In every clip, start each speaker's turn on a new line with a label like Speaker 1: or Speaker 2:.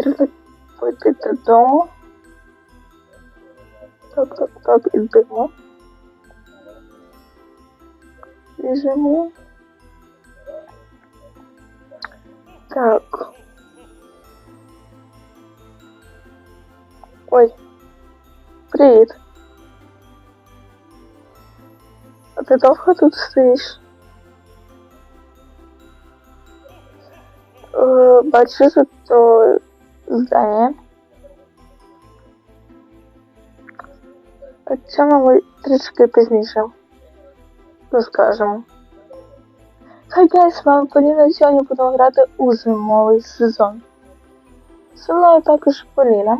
Speaker 1: Потрібно пойти додому. Так, так, так, ідемо. Біжимо. Так. Ой. Привіт. А ти довго тут стоїш? Е, Бачу тут то здання. О цьому ми трішки пізніше розкажемо. Хай гайс, з вами Поліна, сьогодні будемо грати у зимовий сезон. Мною також Поліна.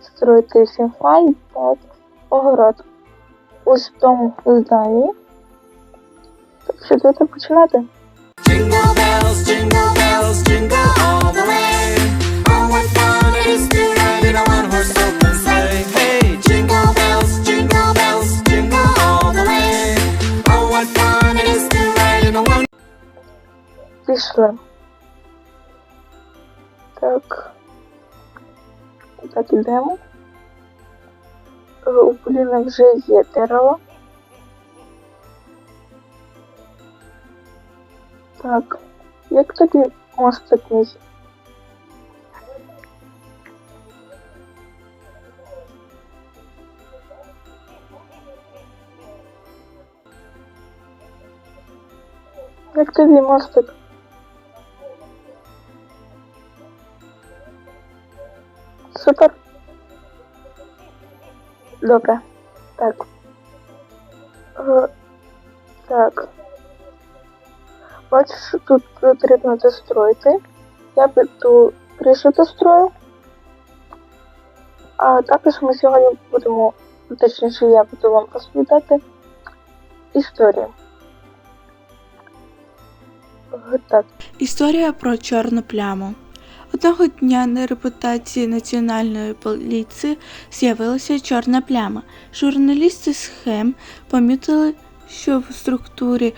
Speaker 1: Строїти всім фай, так, огород. Ось в тому зданні. Так що давайте починати. Пішли. Так. Так, ідемо. У Поліни вже є дерево. Так. Як тобі мостик мій? Як тобі мостик? Супер. Добре. Так. Е, так. Бачиш, що тут потрібно достроїти. Я піду кришу дострою. А також ми сьогодні будемо, точніше, я буду вам розповідати історію. Так.
Speaker 2: Історія про чорну пляму. Одного дня на репутації національної поліції з'явилася чорна пляма. Журналісти з ХЕМ помітили, що в структурі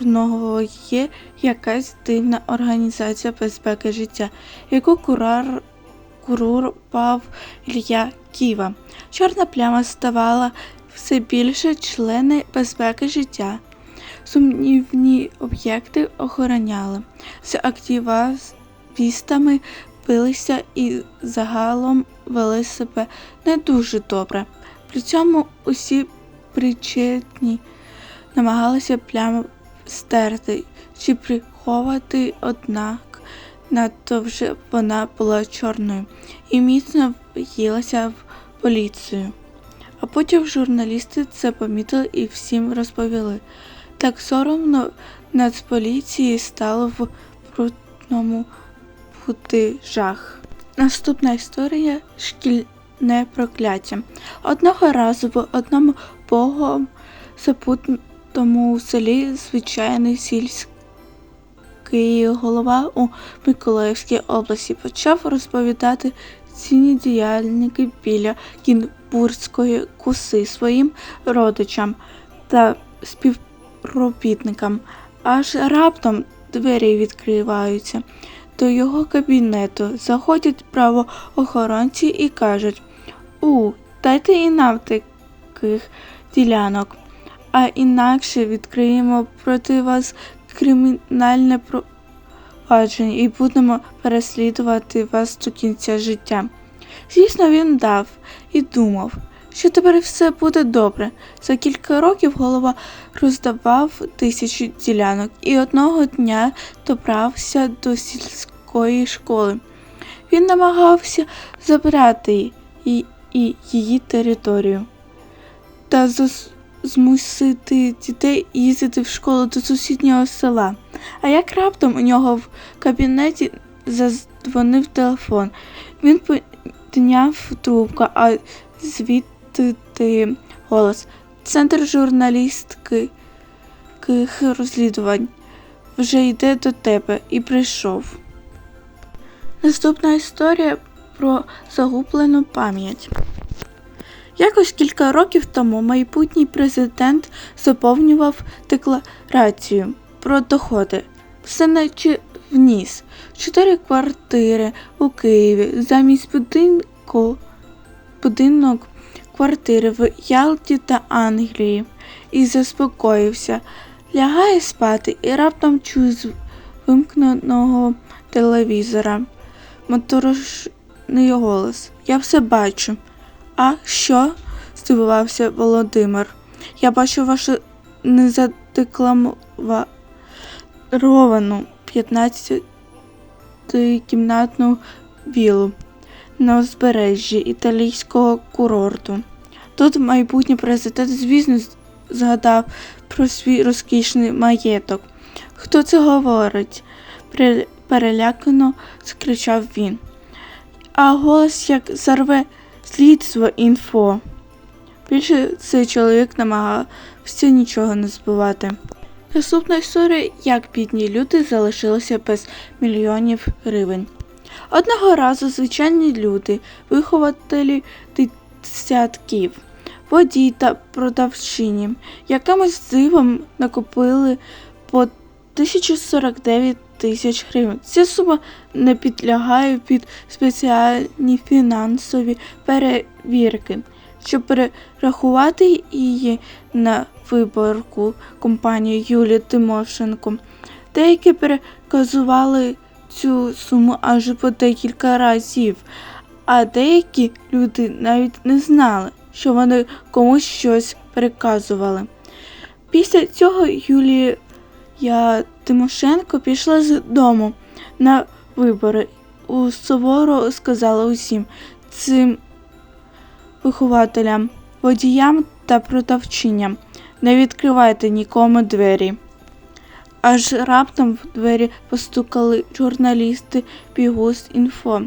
Speaker 2: державного є якась дивна організація безпеки життя, яку курар курував Ілля Ківа. Чорна пляма ставала все більше члени безпеки життя. Сумнівні об'єкти охороняли. З активістами билися і загалом вели себе не дуже добре. При цьому усі причетні намагалися пляму стерти чи приховати, однак надто вже вона була чорною і міцно в'їлася в поліцію. А потім журналісти це помітили і всім розповіли. Так соромно нацполіції стало в брудному бути жах. Наступна історія шкільне прокляття. Одного разу в одному богом запутному селі звичайний сільський голова у Миколаївській області почав розповідати цінні діяльники біля Кінбурзької куси своїм родичам та співробітникам. Аж раптом двері відкриваються. До його кабінету заходять правоохоронці і кажуть: У, дайте і нам таких ділянок, а інакше відкриємо проти вас кримінальне провадження і будемо переслідувати вас до кінця життя. Звісно, він дав і думав, що тепер все буде добре. За кілька років голова роздавав тисячі ділянок і одного дня добрався до сільської школи. Він намагався забрати її, її територію та зас- змусити дітей їздити в школу до сусіднього села. А як раптом у нього в кабінеті задзвонив телефон. Він підняв трубку, а звідти голос. Центр журналістських розслідувань вже йде до тебе і прийшов. Наступна історія про загублену пам'ять. Якось кілька років тому майбутній президент заповнював декларацію про доходи. все наче вніс. Чотири квартири у Києві замість будинку, будинок квартири в Ялті та Англії і заспокоївся. Лягає спати і раптом чує з вимкненого телевізора. Моторошний голос. Я все бачу. А що? здивувався Володимир. Я бачу вашу незадекламовану 15-кімнатну вілу на узбережжі італійського курорту. Тут майбутній президент, звісно, згадав про свій розкішний маєток. Хто це говорить? Перелякано скричав він. А голос як зарве слідство інфо. Більше цей чоловік намагався нічого не збивати. Наступна історія, як бідні люди залишилися без мільйонів гривень. Одного разу звичайні люди, вихователі десятків, водій та продавчині, якимось дивом накопили по 1049 тисяч гривень. Ця сума не підлягає під спеціальні фінансові перевірки. Щоб перерахувати її на виборку компанії Юлії Тимошенко, деякі переказували цю суму аж по декілька разів, а деякі люди навіть не знали, що вони комусь щось переказували. Після цього Юлія Тимошенко пішла з дому на вибори. У суворо сказала усім цим вихователям, водіям та продавчиням. Не відкривайте нікому двері. Аж раптом в двері постукали журналісти Бігус інфо.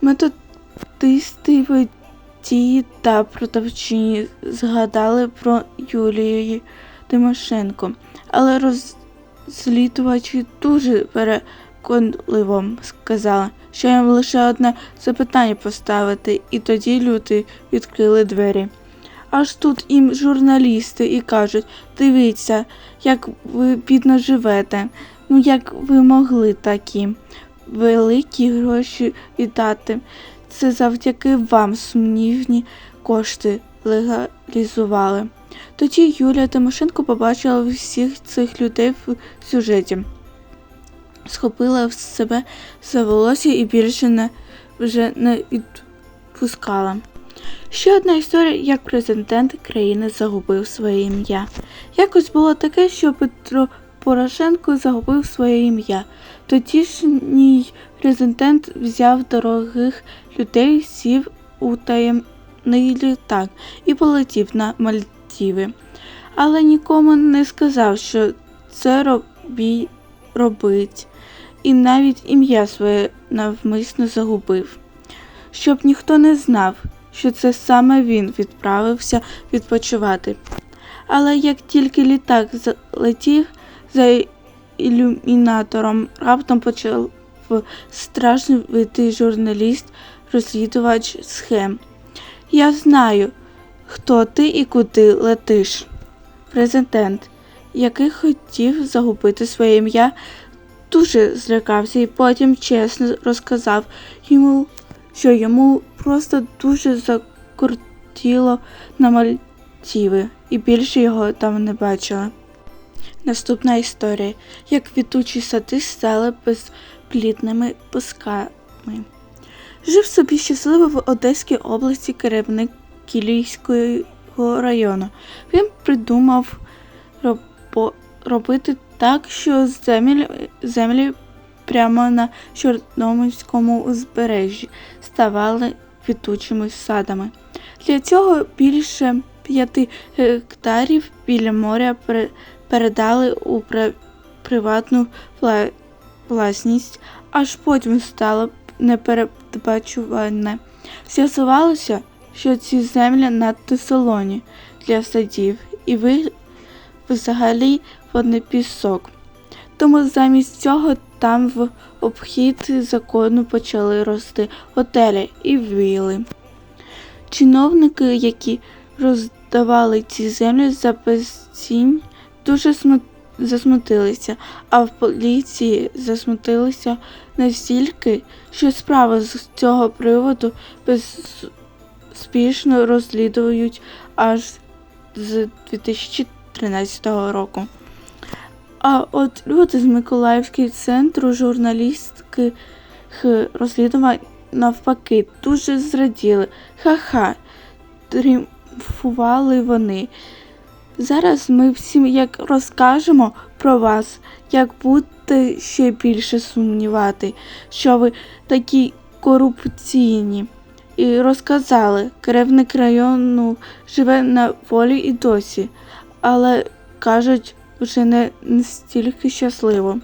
Speaker 2: Методисти водії та продавчині згадали про Юлію Тимошенко, але розслідувачі дуже переконливо сказали, що їм лише одне запитання поставити, і тоді люди відкрили двері. Аж тут їм журналісти і кажуть: дивіться, як ви бідно живете. Ну як ви могли такі великі гроші віддати? Це завдяки вам сумнівні кошти легалізували. Тоді Юлія Тимошенко побачила всіх цих людей в сюжеті, схопила в себе за волосся і більше не, вже не відпускала. Ще одна історія, як президент країни загубив своє ім'я. Якось було таке, що Петро Порошенко загубив своє ім'я. Тодішній президент взяв дорогих людей, сів у таємний літак і полетів на Мальдіви. Але нікому не сказав, що це робі... робить, і навіть ім'я своє навмисно загубив, щоб ніхто не знав, що це саме він відправився відпочивати. Але як тільки літак залетів за ілюмінатором, раптом почав страшно вийти журналіст, розслідувач схем. Я знаю, хто ти і куди летиш. Президент, який хотів загубити своє ім'я, дуже злякався і потім чесно розказав йому, що йому просто дуже закортіло на Мальдіви, і більше його там не бачила. Наступна історія. Як квітучі сади стали безплідними пусками. Жив собі щасливо в Одеській області керівник Кілійського району. Він придумав робити так, що землі, землі прямо на Чорноморському узбережжі ставали квітучими садами. Для цього більше п'яти гектарів біля моря передали у приватну вла- власність, аж потім стало непередбачуване. З'ясувалося, що ці землі надто солоні для садів, і ви взагалі вони пісок. Тому замість цього там в обхід закону почали рости готелі і віли. Чиновники, які роздавали ці землі за безцінь, дуже засмутилися, а в поліції засмутилися настільки, що справи з цього приводу безспішно розслідують аж з 2013 року. А от люди з Миколаївського центру журналістських розслідувань навпаки дуже зраділи. Ха-ха, тріумфували вони. Зараз ми всім як розкажемо про вас, як будете ще більше сумнівати, що ви такі корупційні. І розказали, керівник району живе на волі і досі, але кажуть, вже не настільки щасливо.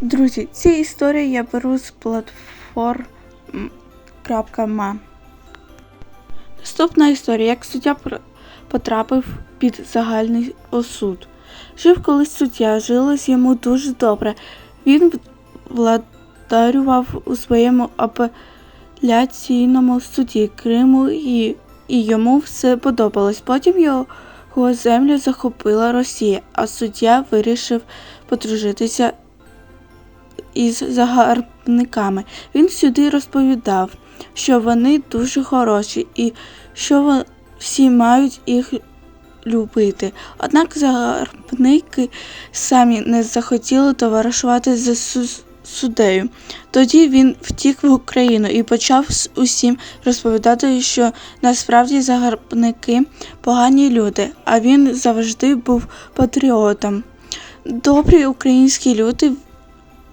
Speaker 2: Друзі, ці історії я беру з платформ.ма. Наступна історія, як суддя потрапив під загальний осуд. Жив колись суддя, жилось йому дуже добре. Він владарював у своєму апеляційному суді Криму і, і йому все подобалось. Потім його землю захопила Росія, а суддя вирішив подружитися із загарбниками. Він сюди розповідав, що вони дуже хороші і що всі мають їх любити. Однак загарбники самі не захотіли товаришувати з суддею. Тоді він втік в Україну і почав усім розповідати, що насправді загарбники погані люди, а він завжди був патріотом. Добрі українські люди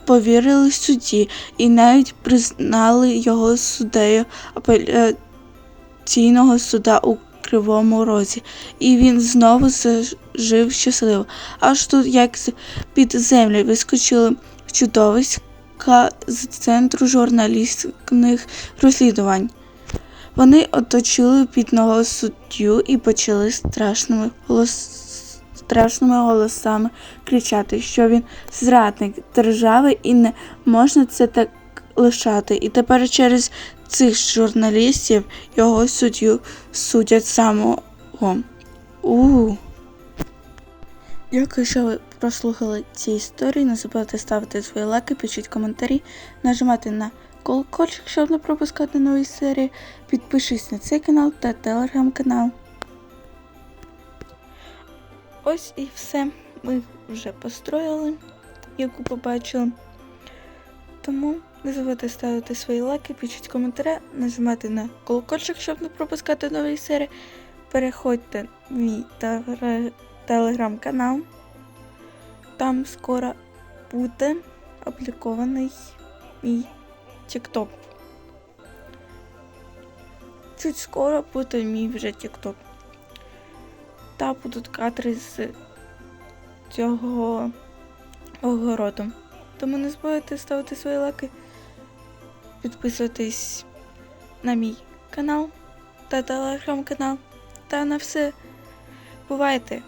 Speaker 2: повірили судді і навіть признали його суддею апеляційного суда у Кривому Розі, і він знову жив щасливо. Аж тут, як з під землі, вискочили чудовиська з центру журналістських розслідувань. Вони оточили бідного суддю і почали страшними, голос... страшними голосами кричати, що він зрадник держави і не можна це так лишати. І тепер через цих журналістів його суддю судять самого. У. Дякую, що ви прослухали ці історії. Не забудьте ставити свої лайки, пишіть коментарі, нажимати на колокольчик, щоб не пропускати нові серії. Підпишись на цей канал та телеграм-канал. Ось і все. Ми вже построїли, як ви побачили. Тому не забудьте ставити свої лайки, пишіть коментарі, нажимати на колокольчик, щоб не пропускати нові серії. Переходьте в мій теле- телеграм-канал. Там скоро буде опублікований мій TikTok. Чуть скоро буде мій вже TikTok. Та будуть кадри з цього огороду. Тому не забувайте ставити свої лайки, підписуватись на мій канал та телеграм-канал. Та на все. Бувайте!